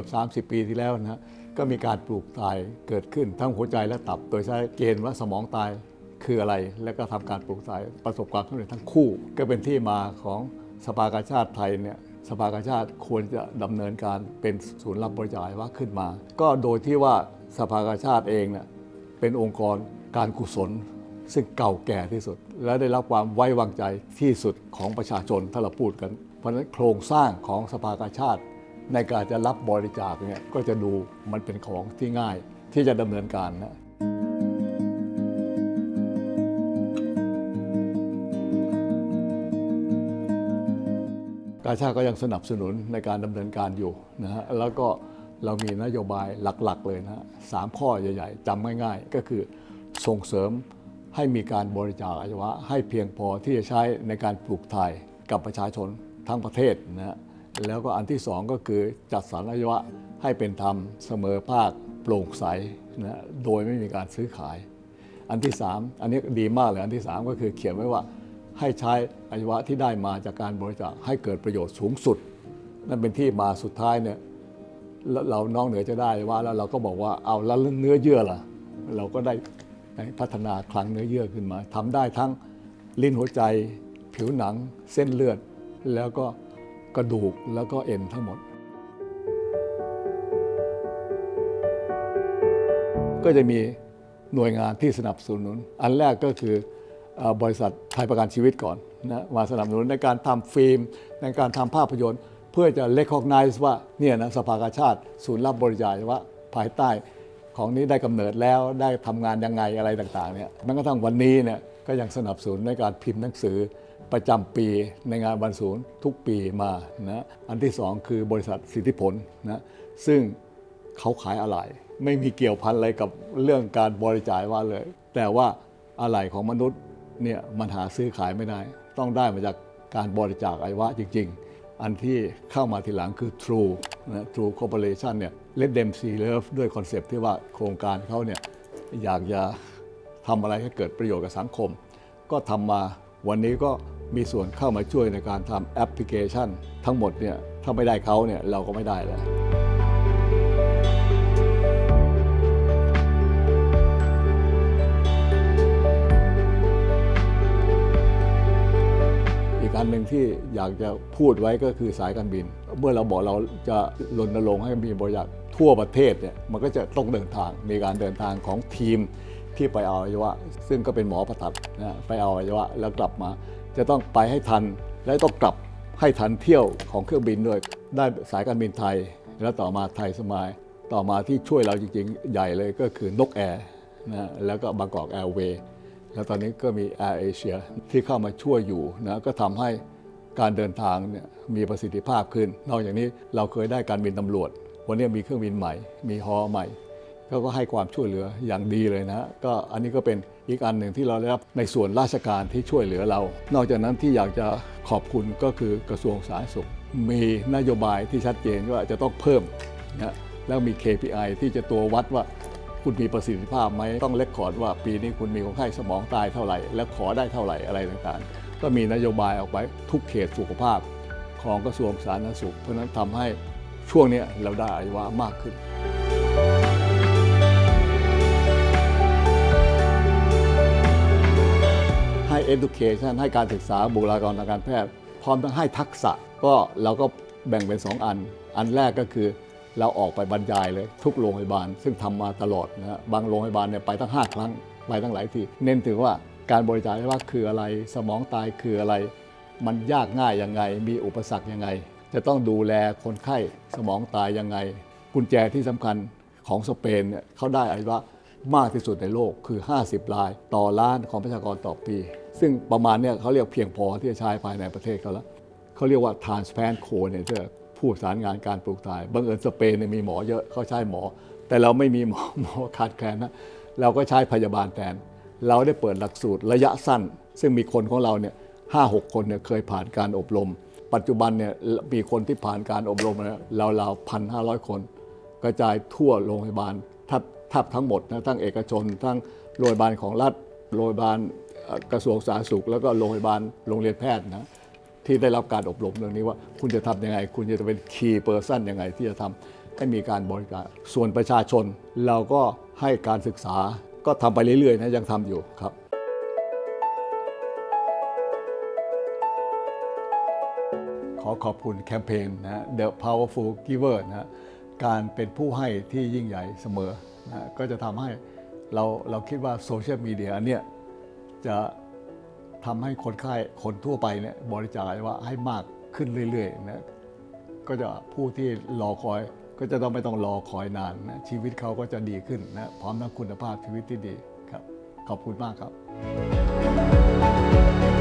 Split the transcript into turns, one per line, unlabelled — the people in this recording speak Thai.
กือบ30 ปีที่แล้วนะฮะก็มีการปลูกตายเกิดขึ้นทั้งหัวใจและตับ โดยใช้เกณฑ์ว่าสมองตายคืออะไร แล้วก็ทำการปลูกตายประสบความสำเร็จทั้งคู่ ก็เป็นที่มาของสภากาชาติไทยเนี่ยสภากาชาติควรจะดำเนินการเป็นศูนย์รับบริจาควัยวะขึ้นมา ก็โดยที่ว่าสภากาชาติเองเนี่ยเป็นองค์กรการกุศล ซึ่งเก่าแก่ที่สุด และได้รับความไว้วางใจที่สุดของประชาชนถ้าเราพูดกัน เพราะฉะนั้นโครงสร้างของสภากาชาติ ในการจะรับบริจาคเนี่ยก็จะดูมันเป็นของที่ง่ายที่จะดำเนินการนะกาชาติก็ยังสนับสนุนในการดำเนินการอยู่นะฮะแล้วก็เรามีนโยบายหลักๆ เลยนะฮะสามข้อใหญ่ๆจำง่ายๆ ก็คือส่งเสริมให้มีการบริจาคอวัยวะให้เพียงพอที่จะใช้ในการปลูกถ่ายกับประชาชนทั้งประเทศนะฮะ แล้วก็อันที่สองก็คือจัดสรรอวัยวะให้เป็นธรรมเสมอภาคโปร่งใสนะโดยไม่มีการซื้อขาย อันที่3อันนี้ดีมากเลยอันที่3ก็คือเขียนไว้ว่าให้ใช้อวัยวะที่ได้มาจากการบริจาคให้เกิดประโยชน์สูงสุด นั่นเป็นที่มาสุดท้ายเนี่ยเราเรานอกเหนือจะได้ว่าแล้วเราก็บอกว่าเอาแล้วเนื้อเยื่อล่ะ เราก็ได้พัฒนาคลังเนื้อเยื่อขึ้นมาทำได้ทั้งลิ้นหัวใจ ผิวหนัง เส้นเลือดแล้วก็ กระดูกแล้วก็เอ็นทั้งหมด ก็จะมีหน่วยงานที่สนับสนุน อันแรกก็คือบริษัทไทยประกันชีวิตก่อนนะมาสนับสนุนในการทำฟิล์ม ในการทำภาพยนตร์ เพื่อจะ recognize ว่าเนี่ยนะสภากาชาติ ศูนย์รับบริจาคว่าภายใต้ของนี้ได้กำเนิดแล้วได้ทำงานยังไงอะไรต่างๆเนี่ยแม้กระทั่งวันนี้เนี่ยก็ยังสนับสนุนในการพิมพ์หนังสือ ประจำปีในงานวันศูนย์ทุกปีมานะอันที่สองคือบริษัทสิทธิผลนะซึ่งเขาขายอะไหล่ไม่มีเกี่ยวพันอะไรกับเรื่องการบริจาคว่าเลย แต่ว่าอะไหล่ของมนุษย์เนี่ยมันหาซื้อขายไม่ได้ ต้องได้มาจากการบริจาคอวัยวะจริง ๆ อันที่เข้ามาทีหลังคือ True นะ True Corporation เนี่ย Let them see love ด้วยคอนเซปต์ที่ว่าโครงการเขาเนี่ยอยากจะทำอะไรให้เกิดประโยชน์กับสังคม ก็ทำมาวันนี้ก็ มีส่วนเข้ามาช่วยในการทำแอปพลิเคชัน ทั้งหมดเนี่ยถ้าไม่ได้เขาเนี่ยเราก็ไม่ได้แล้วอีกอันหนึ่งที่อยากจะพูดไว้ก็คือสายการบิน เมื่อเราบอกเราจะรณรงค์ให้มีบริษัททั่วประเทศเนี่ยมันก็จะต้องเดินทางมีการเดินทางของทีม ที่ไปเอาอวัยวะ ซึ่งก็เป็นหมอผ่าตัดนะไปเอาอวัยวะแล้วกลับมา จะต้องไปให้ทันและต้องกลับให้ทันเที่ยวของเครื่องบินด้วย ได้สายการบินไทย แล้วต่อมาไทยสมายต่อมาที่ช่วยเราจริงๆ ใหญ่เลยก็คือนกแอร์นะแล้วก็บางกอกแอร์เวย์แล้วตอนนี้ก็มี Air Asia ที่เข้ามาช่วยอยู่นะก็ทำให้การเดินทางเนี่ยมีประสิทธิภาพขึ้น นอกจากนี้เราเคยได้การบินตำรวจ วันนี้มีเครื่องบินใหม่ มีฮอใหม่ เขาก็ให้ความช่วยเหลืออย่างดีเลยนะ ก็อันนี้ก็เป็นอีกอันหนึ่งที่เราได้รับในส่วนราชการที่ช่วยเหลือเรา นอกจากนั้นที่อยากจะขอบคุณก็คือกระทรวงสาธารณสุข มีนโยบายที่ชัดเจนว่าจะต้องเพิ่มนะแล้วมี KPI ที่จะตัววัดว่าคุณมีประสิทธิภาพไหมต้องเลคคอร์ดว่าปีนี้คุณมีคนไข้สมองตายเท่าไหร่ และขอได้เท่าไหร่อะไรต่างๆ ก็มีนโยบายออกไปทุกเขตสุขภาพของกระทรวงสาธารณสุข เพราะนั้นทำให้ช่วงนี้เราได้อายุวะมากขึ้น education ให้การศึกษาบุคลากรทางการแพทย์ พร้อมทั้งให้ทักษะ ก็เราก็แบ่งเป็น 2 อัน อันแรกก็คือเราออกไปบรรยายเลย ทุกโรงพยาบาล ซึ่งทำมาตลอดนะฮะบางโรงพยาบาลเนี่ยไปตั้ง 5 ครั้ง ไปตั้งหลายทีเน้นถึงว่าการบริจาคว่าคืออะไร สมองตายคืออะไร มันยากง่ายยังไง มีอุปสรรคยังไง จะต้องดูแลคนไข้สมองตายยังไง กุญแจที่สำคัญของสเปนเนี่ยเขาได้อายวะมากที่สุดในโลกคือ 50 ราย ต่อล้านของประชากรต่อปี ซึ่งประมาณเนี่ยเขาเรียกเพียงพอที่จะใช้ภายในประเทศเขาแล้วเขาเรียกว่า transplant coordinator ผู้สานงานการปลูกถ่ายบังเอิญสเปนเนี่ยมีหมอเยอะเขาใช้หมอ แต่เราไม่มีหมอหมอขาดแคลนนะเราก็ใช้พยาบาลแทน เราได้เปิดหลักสูตรระยะสั้น ซึ่งมีคนของเราเนี่ยห้าหกคนเนี่ยเคยผ่านการอบรม ปัจจุบันเนี่ยมีคนที่ผ่านการอบรมนี่ยเราวๆพันห้าร้อยคน กระจายทั่วโรงพยาบาลทับทับทั้งหมดนะทั้งเอกชน ทั้งโรงพยาบาลของรัฐโรงพยาบาล กระทรวงสาธารณสุข แล้วก็โรงพยาบาลโรงเรียนแพทย์นะที่ได้รับการอบรมเรื่องนี้ว่า คุณจะทำยังไง คุณจะเป็นคีย์เปอร์ซันยังไงที่จะทำให้มีการบริการ ส่วนประชาชนเราก็ให้การศึกษาก็ทำไปเรื่อยๆนะยังทำอยู่ครับขอขอบคุณแคมเปญนะ The Powerful Giver นะการเป็นผู้ให้ที่ยิ่งใหญ่เสมอนะก็จะทำให้เราเราคิดว่าโซเชียลมีเดียอันเนี้ย จะทำให้คนไข้คนทั่วไปเนี่ยบริจาคว่าให้มากขึ้นเรื่อยๆนะก็จะผู้ที่รอคอยก็จะต้องไม่ต้องรอคอยนานนะชีวิตเขาก็จะดีขึ้นนะพร้อมทั้งคุณภาพชีวิตที่ดีครับ ขอบคุณมากครับ